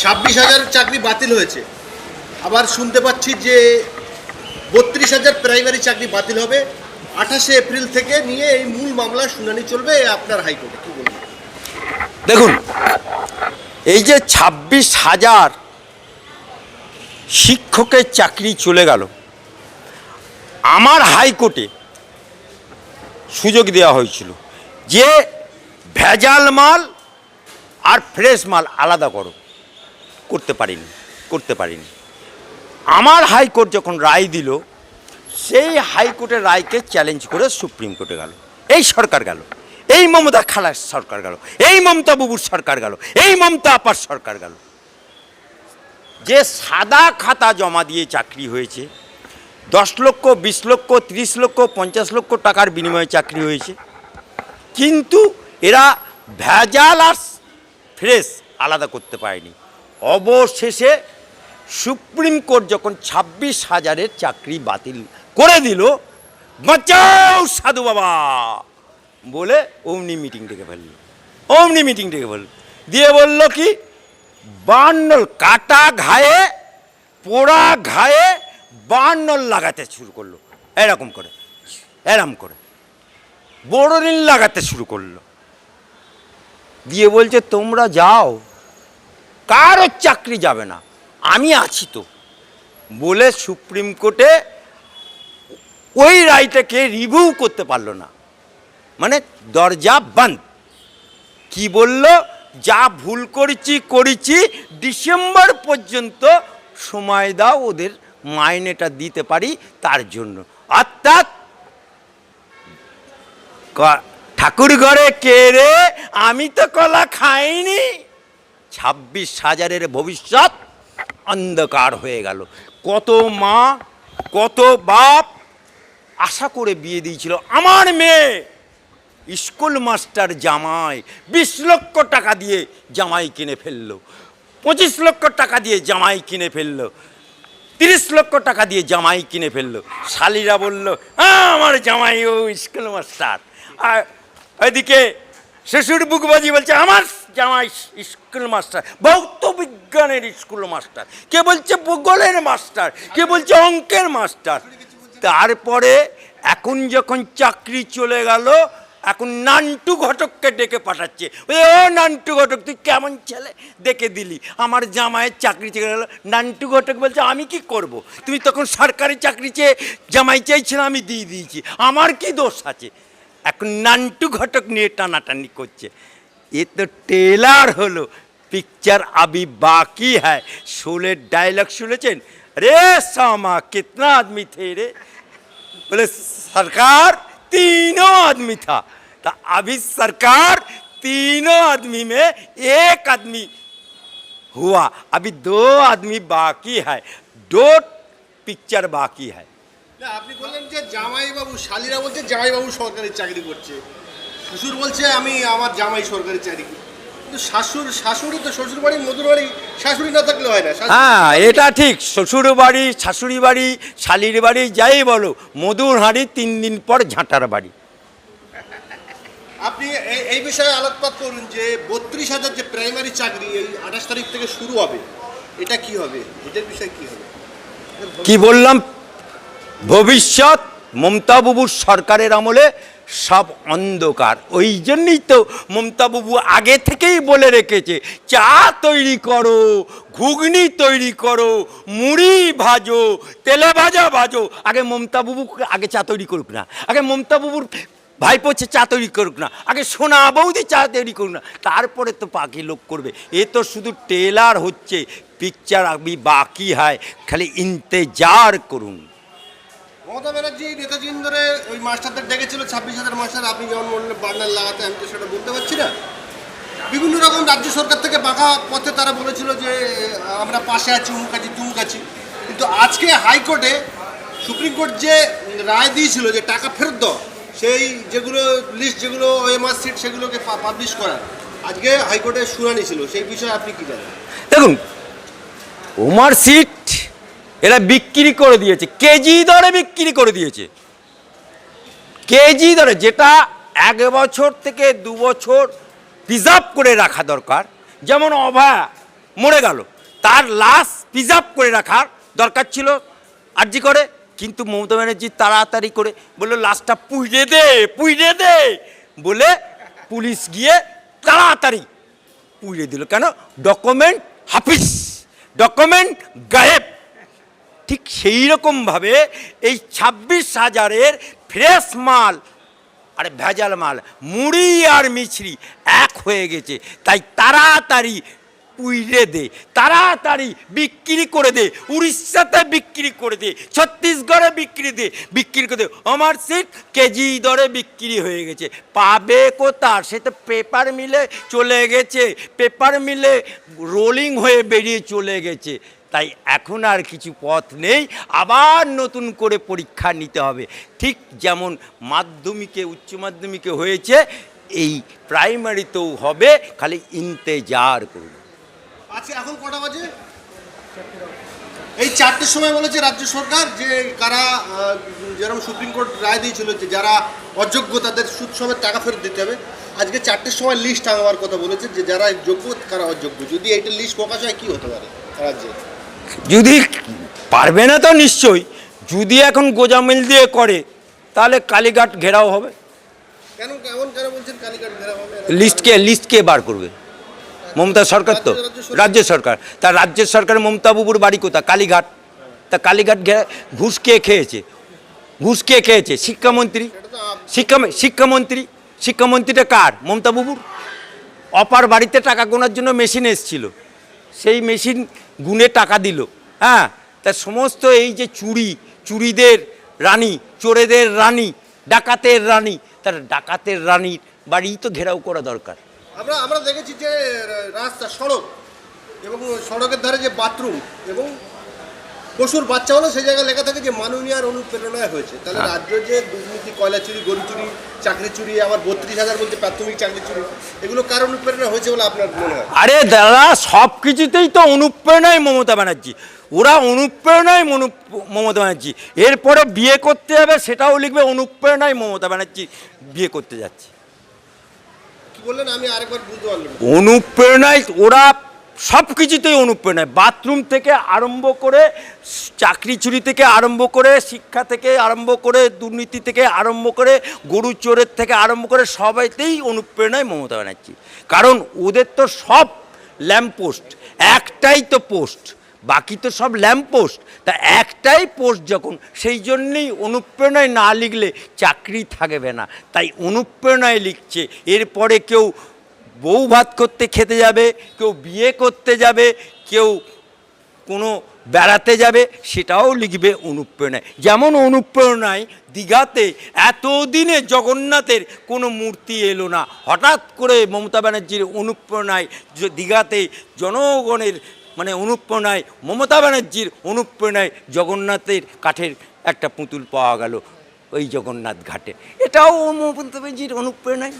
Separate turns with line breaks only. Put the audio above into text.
ছাব্বিশ হাজার চাকরি বাতিল হয়েছে। আবার শুনতে পাচ্ছি যে বত্রিশ হাজার প্রাইমারি চাকরি বাতিল হবে। আঠাশে এপ্রিল থেকে নিয়ে এই মূল মামলার শুনানি চলবে আপনার হাইকোর্টে। কি বলবেন?
দেখুন, এই যে ছাব্বিশ হাজার শিক্ষকের চাকরি চলে গেল, আমার হাইকোর্টে সুযোগ দেওয়া হয়েছিল যে ভেজাল মাল আর ফ্রেশ মাল আলাদা করো। করতে পারিনি করতে পারিনি। আমার হাইকোর্ট যখন রায় দিল, সেই হাইকোর্টের রায়কে চ্যালেঞ্জ করে সুপ্রিম কোর্টে গেল। এই সরকার গেল। এই মমতা খালাস সরকার গেল। এই মমতা বাবুর সরকার গেল। এই মমতা আপার সরকার গেল। যে সাদা খাতা জমা দিয়ে চাকরি হয়েছে, দশ লক্ষ, বিশ লক্ষ, তিরিশ লক্ষ, পঞ্চাশ লক্ষ টাকার বিনিময়ে চাকরি হয়েছে। কিন্তু এরা ভেজাল আর ফ্রেশ আলাদা করতে পারেনি। অবশেষে সুপ্রিম কোর্ট যখন ছাব্বিশ হাজারের চাকরি বাতিল করে দিল, বাঁচাও সাধু বাবা বলে অমনি মিটিং ডেকে ফেলল। অমনি মিটিং ডেকে ফেলল। দিয়ে বলল কি, বান্নল কাটা ঘায়ে, পোড়া ঘায়ে বান্নল লাগাতে শুরু করল। এরকম করে, এরম করে। বড় ঋণ লাগাতে শুরু করল। দিয়ে বলছে, তোমরা যাও কারও চাকরি যাবে না। আমি আছি তো। বলে সুপ্রিম কোর্টে ওই রায়টাকে রিভিউ করতে পারল না। মানে দরজা বন্ধ। কি বলল? যা ভুল করেছি করেছি, ডিসেম্বর পর্যন্ত সময় দাও, ওদের মাইনেটা দিতে পারি তার জন্য। অর্থাৎ ঠাকুর ঘরে কে রে? আমি তো কলা খাইনি। ছাব্বিশ হাজারের ভবিষ্যৎ অন্ধকার হয়ে গেল। কত মা কত বাপ আশা করে বিয়ে দিয়েছিল। আমার মেয়ে স্কুল মাস্টার জামাই বিশ লক্ষ টাকা দিয়ে জামাই কিনে ফেলল। পঁচিশ লক্ষ টাকা দিয়ে জামাই কিনে ফেলল। তিরিশ লক্ষ টাকা দিয়ে জামাই কিনে ফেলল। শালিরা বলল "আহ, আমার জামাই ও স্কুল মাস্টার। আর ওইদিকে শ্বশুর বুকবাজি বলছে আমার জামাই স্কুল মাস্টার, ভৌত বিজ্ঞানের স্কুল মাস্টার, কে বলছে ভূগোলের মাস্টার, কে বলছে অঙ্কের মাস্টার। তারপরে এখন যখন চাকরি চলে গেল, এখন নান্টু ঘটককে ডেকে পাঠাচ্ছে। ও নান্টু ঘটক, তুই কেমন ছেলে? ডেকে দিলি। আমার জামাইয়ের চাকরি চলে গেল। নান্টু ঘটক বলছে, আমি কি করব। তুমি তখন সরকারি চাকরি চেয়ে জামাই চাইছিল আমি দিয়ে দিয়েছি। আমার কি দোষ আছে? এখন নান্টু ঘটক নিয়ে টানাটানি করছে। এ তো টেলার হলো পিকচার আবি বাকি হ্যায় শোলের ডায়লগ শুনেছেন রে সামা কিতনা আদমি থে রে बोले सरकार तीनों आदमी था तो अभी सरकार तीनों आदमी में एक आदमी हुआ अभी दो आदमी बाकी है दो पिक्चर बाकी है
না, আপনি বললেন যে জামাইবাবু শালিরা বলছে জামাইবাবু সরকারি চাকরি করছে শ্বশুর বলছে আমি আমার জামাই সরকারি চাকরি শাশুর শাশুড়ি তো শ্বশুর বাড়ি মধুর বাড়ি শাশুড়ি না থাকলে হয় না।
হ্যাঁ এটা ঠিক শ্বশুর বাড়ি শাশুড়ি বাড়ি শালির বাড়ি যাই বলো মধুর হাঁড়ি তিন দিন পর ঝাঁটার বাড়ি।
আপনি এই- এই বিষয়ে আলোকপাত করুন যে বত্রিশ হাজার যে প্রাইমারি চাকরি এই আঠাশ তারিখ থেকে শুরু হবে এটা কি হবে? এটার বিষয়ে কি হবে?
কি বললাম? ভবিষ্যৎ মমতা বাবুর সরকারের আমলে সব অন্ধকার। ওই জন্যই তো মমতা বাবু আগে থেকেই বলে রেখেছে, চা তৈরি করো, ঘুগনি তৈরি করো, মুড়ি ভাজো, তেলে ভাজা ভাজো। আগে মমতা বাবু আগে চা তৈরি করুক না, আগে মমতা বাবুর ভাইপো হচ্ছে চা তৈরি করুক না, আগে সোনা বৌদি চা তৈরি করুক না, তারপরে তো পাখি লোক করবে। এ তো শুধু টেলার হচ্ছে পিকচার আমি বাকি হয়, খালি ইন্তেজার করুন।
মমতা ব্যানার্জি, নেতাজি ইন্দোরে ওই মাস্টারদের ডেকেছিল ছাব্বিশ হাজার মাস্টার। আপনি যেমন বললেন, বার্নার লাগাতে, আমি তো সেটা বলতে পারছি না। বিভিন্ন রকম রাজ্য সরকার থেকে বাঁকা পথে তারা বলেছিল যে, আমরা পাশে আছি উমুক আছি, তুমুক আছি। কিন্তু আজকে হাইকোর্টে সুপ্রিম কোর্ট যে রায় দিয়েছিল যে টাকা ফেরত দাও, সেই যেগুলো লিস্ট যেগুলো ওএমআর সিট সেগুলোকে পাবলিশ করা। আজকে হাইকোর্টে শুনানি ছিল, সেই বিষয়ে আপনি কি জানেন?
দেখুন ওমার সিট এরা বিক্রি করে দিয়েছে। কেজি দরে বিক্রি করে দিয়েছে। কেজি দরে যেটা এক বছর থেকে দু বছর প্রিজার্ভ করে রাখা দরকার, যেমন অভয়া মরে গেল, তার লাশ প্রিজার্ভ করে রাখার দরকার ছিল। আর্জি করে, কিন্তু মমতা ব্যানার্জি তাড়াতাড়ি করে বলল লাশটা পুইড়ে দে পুইড়ে দে। বলে পুলিশ গিয়ে তাড়াতাড়ি পুড়িয়ে দিল। কেন? ডকুমেন্ট হাফিস ডকুমেন্ট গায়েব। ঠিক সেই রকমভাবে এই ছাব্বিশ হাজারের ফ্রেশ মাল, আর ভেজাল মাল, মুড়ি আর মিছরি এক হয়ে গেছে। তাই তাড়াতাড়ি উইড়ে দে, তাড়াতাড়ি বিক্রি করে দে, উড়িষ্যাতে বিক্রি করে দে, ছত্তিশগড়ে বিক্রি দে, বিক্রি করে দে। আমার সিট কেজি দরে বিক্রি হয়ে গেছে। পাবে কোথার? সে তো পেপার মিলে চলে গেছে। পেপার মিলে রোলিং হয়ে বেরিয়ে চলে গেছে। তাই এখন আর কিছু পথ নেই, আবার নতুন করে পরীক্ষা নিতে হবে। ঠিক যেমন মাধ্যমিকে, উচ্চ মাধ্যমিকে হয়েছে, এই প্রাইমারিতেও হবে, খালি ইন্তেজার করুন।
আজকে এখন কটা বাজে? এই চারটের সময় বলেছে রাজ্য সরকার যে কারা যেরকম সুপ্রিম কোর্ট রায় দিয়েছিল যে যারা অযোগ্য তাদের সুদ সমেত টাকা ফেরত দিতে হবে। আজকে চারটের সময় লিস্ট টাঙাবার কথা বলেছে যে যারা যোগ্য কারা অযোগ্য। যদি এইটা লিস্ট প্রকাশ হয়, কী হতে পারে রাজ্যে?
যদি পারবে না তো নিশ্চয়ই। যদি এখন গোজামিল দিয়ে করে তাহলে কালীঘাট ঘেরাও হবে। লিস্টকে লিস্টকে বার করবে? মমতা সরকার তো।
রাজ্য- সরকার।
তা রাজ্য সরকার মমতা বাবুর বাড়ি কোথা কালীঘাট। তা কালীঘাট ঘেরা ঘুষ কে খেয়েছে? ঘুষ কে খেয়েছে? শিক্ষামন্ত্রী। শিক্ষা শিক্ষামন্ত্রী। শিক্ষামন্ত্রীটা কার? মমতা বাবুর? অপার বাড়িতে টাকা গোনার জন্য মেশিন এসছিল। সেই মেশিন গুনে টাকা দিল। হ্যাঁ তা সমস্ত এই যে চুরি, চুরিদের রানী, চোরেদের রানী, ডাকাতের রানী, তার ডাকাতের রানীর বাড়ি তো ঘেরাও করা দরকার।
আমরা আমরা দেখেছি যে, রাস্তা, সড়ক এবং সড়কের ধারে যে বাথরুম এবং পশুর বাচ্চা হলো সেই জায়গায় লেখা থাকে যে মাননীয়ার অনুপ্রেরণায় হয়েছে। তাহলে রাজ্য যে দুর্নীতি কয়লা চুরি গরু চুরি চাকরি চুরি আবার বত্রিশ হাজার বলতে প্রাথমিক চাকরি চুরি এগুলো কার অনুপ্রেরণা হয়েছে বলে আপনার মনে হয়?
আরে দাদা সব কিছুতেই তো অনুপ্রেরণায় মমতা ব্যানার্জি। ওরা অনুপ্রেরণায় মনু- মমতা ব্যানার্জি। এরপরে বিয়ে করতে যাবে সেটাও লিখবে অনুপ্রেরণায় মমতা ব্যানার্জি বিয়ে করতে যাচ্ছে।
কি বললেন? আমি আরেকবার বুঝতে পারলাম
অনুপ্রেরণায় ওরা সব কিছুতেই অনুপ্রেরণায় বাথরুম থেকে আরম্ভ করে, চাকরি চুরি থেকে আরম্ভ করে, শিক্ষা থেকে আরম্ভ করে, দুর্নীতি থেকে আরম্ভ করে, গরু চোরের থেকে আরম্ভ করে, সবাইতেই অনুপ্রেরণায় মমতা ব্যানার্জি। কারণ ওদের তো সব ল্যাম্পপোস্ট একটাই তো পোস্ট, বাকি তো সব ল্যাম্পপোস্ট তা একটাই পোস্ট যখন, সেই জন্যেই অনুপ্রেরণায় না লিখলে চাকরি থাকবে না। তাই অনুপ্রেরণায় লিখছে, এরপরে কেউ বউ ভাত করতে খেতে যাবে, কেউ বিয়ে করতে যাবে, কেউ কোনো বেড়াতে যাবে, সেটাও লিখবে অনুপ্রেরণায়। যেমন অনুপ্রেরণায় দীঘাতে এতদিনে জগন্নাথের কোনো মূর্তি এলো না। হঠাৎ করে মমতা ব্যানার্জির অনুপ্রেরণায় দীঘাতে জনগণের মানে অনুপ্রেরণায়, মমতা ব্যানার্জির অনুপ্রেরণায় জগন্নাথের কাঠের একটা পুতুল পাওয়া গেল ওই জগন্নাথ ঘাটে। এটাও মমতা ব্যানার্জির অনুপ্রেরণায়।